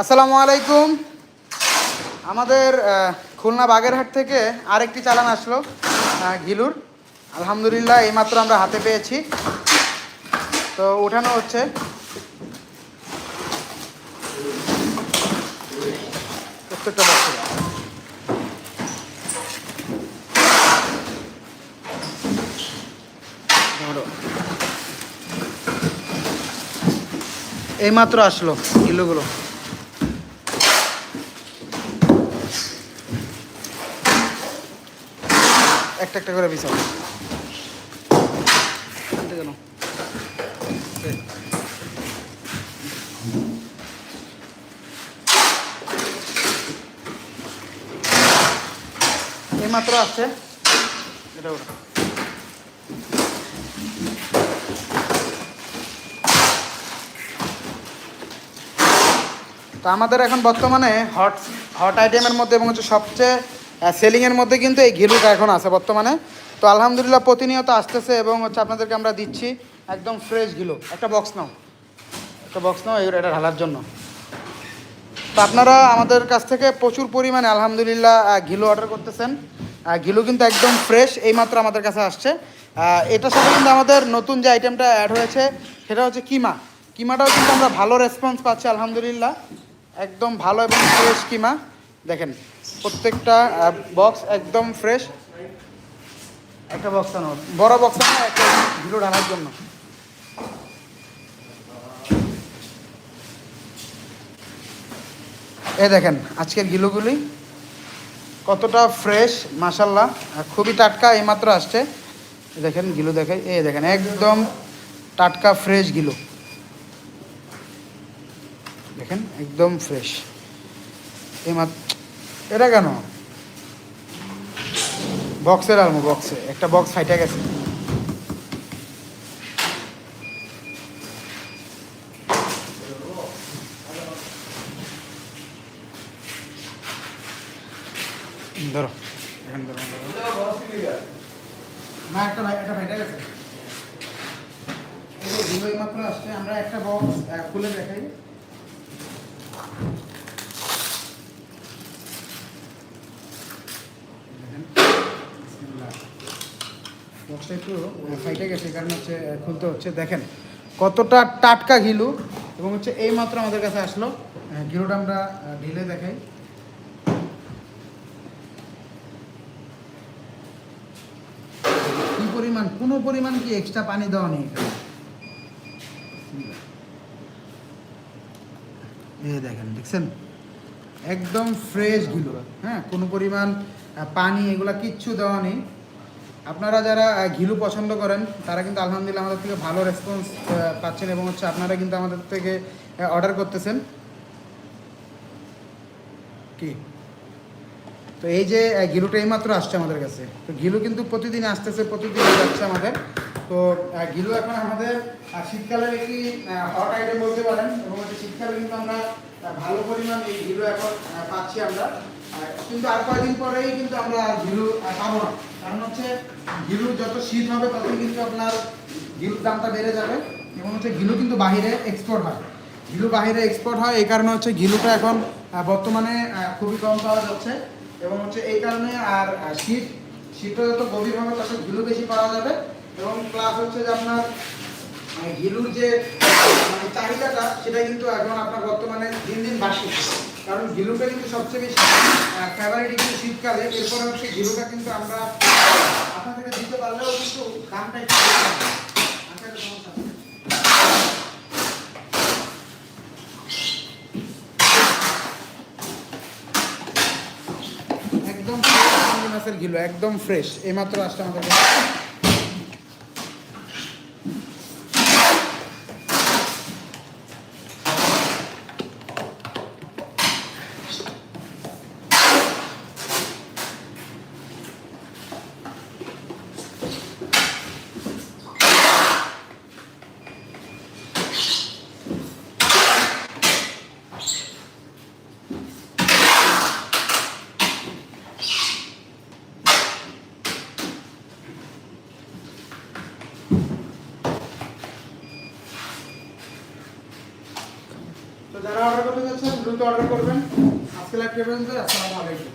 আসসালামু আলাইকুম। আমাদের খুলনা বাগেরহাট থেকে আরেকটি চালান আসলো ঘিলুর। আলহামদুলিল্লাহ, এইমাত্র আমরা হাতে পেয়েছি। তো ওঠানো হচ্ছে। এইমাত্র আসলো কিলোগুলো একটা একটা করে বিছাও কেন এইমাত্র আসছে। এটা ওটা। তো আমাদের এখন বর্তমানে হট হট আইটেমের মধ্যে এবং হচ্ছে সবচেয়ে সেলিংয়ের মধ্যে কিন্তু এই ঘিলুটা এখন আছে বর্তমানে। তো আলহামদুলিল্লাহ প্রতিনিয়ত আসতেছে এবং হচ্ছে আপনাদেরকে আমরা দিচ্ছি একদম ফ্রেশ ঘিলু। একটা বক্স নাও। একটা বক্স নাও এটা ঢালার জন্য। তো আপনারা আমাদের কাছ থেকে প্রচুর পরিমাণে আলহামদুলিল্লাহ ঘিলু অর্ডার করতেছেন। ঘিলু কিন্তু একদম ফ্রেশ এইমাত্র আমাদের কাছে আসছে। এটার সাথে কিন্তু আমাদের নতুন যে আইটেমটা অ্যাড হয়েছে, সেটা হচ্ছে কিমা। কিমাটাও কিন্তু আমরা ভালো রেসপন্স পাচ্ছি, আলহামদুলিল্লাহ। একদম ভালো এবং ফ্রেশ কিমা। দেখেন প্রত্যেকটা বক্স একদম ফ্রেশ একটা বক্স আনো। বড় বক্স আনো একটা ঘিলু ঢালার জন্য। এ দেখেন আজকের গিলুগুলি কতটা ফ্রেশ মাসাল্লাহ খুবই টাটকা এইমাত্র আসছে। দেখেন গিলু দেখেন এ দেখেন একদম টাটকা ফ্রেশ গিলু। দেখেন একদম ফ্রেশ এইমাত্র এটা কেন? বক্সের আলমো, বক্সে। একটা বক্স ফাইটে গেছে। ধরো। না, একটা একটা গেছে। মাত্র আসছে, আমরা একটা বক্স খুলে দেখাই দেখেন। বিসমিল্লাহ। বক্সটা একটু ফাইটে গেছে, কারণে হচ্ছে খুলতে হচ্ছে। দেখেন, কতটা টাটকা ঘিলু, এবং হচ্ছে এই মাত্র আমাদের কাছে আসলো। ঘিলুটা আমরা ঢিলে দেখাই। কি পরিমাণ, কোনো পরিমাণ কি এক্সট্রা পানি দেওয়া নেই দেখেন, দেখছেন? একদম ফ্রেশ ঘিলু। হ্যাঁ কোনো পরিমাণ পানি, এগুলা কিচ্ছু দেওয়া নেই। আপনারা যারা ঘিলু পছন্দ করেন, তারা কিন্তু আলহামদুলিল্লাহ আমাদের থেকে ভালো রেসপন্স পাচ্ছেন এবং হচ্ছে আপনারা কিন্তু আমাদের থেকে অর্ডার করতেছেন। কি? তো এই যে ঘিলুটা এইমাত্র আসছে আমাদের কাছে। তো ঘিলু কিন্তু প্রতিদিন আসতেছে, প্রতিদিন যাচ্ছে আমাদের। তো ঘিলু এখন আমাদের শীতকালের একটি হট আইটেম বলতে পারেন। এবং শীতকালে কিন্তু আমরা ভালো পরিমাণ এই ঘিলু এখন পাচ্ছি আমরা। কিন্তু আর কয়েকদিন পরেই কিন্তু আমরা ঘিলু পাবো না। কারণ হচ্ছে ঘিলু যত শীত হবে, ততই কিন্তু আপনার ঘিলুর দামটা বেড়ে যাবে। এবং হচ্ছে ঘিলু কিন্তু বাহিরে এক্সপোর্ট হয়। ঘিলু বাহিরে এক্সপোর্ট হয়, এই কারণে হচ্ছে ঘিলুটা এখন বর্তমানে খুবই কম পাওয়া যাচ্ছে। এবং হচ্ছে এই কারণে আর শীত, শীতটা যত গভীর হবে, তত ঘিলু বেশি পাওয়া যাবে। এবং প্লাস হচ্ছে যে আপনার আহ, ঘিলুর যে মানে চাহিদাটা সেটা কিন্তু এখন আপনার বর্তমানে দিন দিন বাড়ছে। কারণ ঘিলুটা কিন্তু সবচেয়ে বেশি ফেভারিট কিন্তু শীতকালে। এরপরে হচ্ছে ঘিলুটা কিন্তু আমরা আপনার থেকে দিতে পারলেও কিন্তু দামটা একদম মাছের কিলো একদম ফ্রেশ এইমাত্র আসছে আমাদের তো যারা অর্ডার করতে চাচ্ছেন দ্রুত অর্ডার করবেন। আজকে লাইভ আসসালামু আলাইকুম।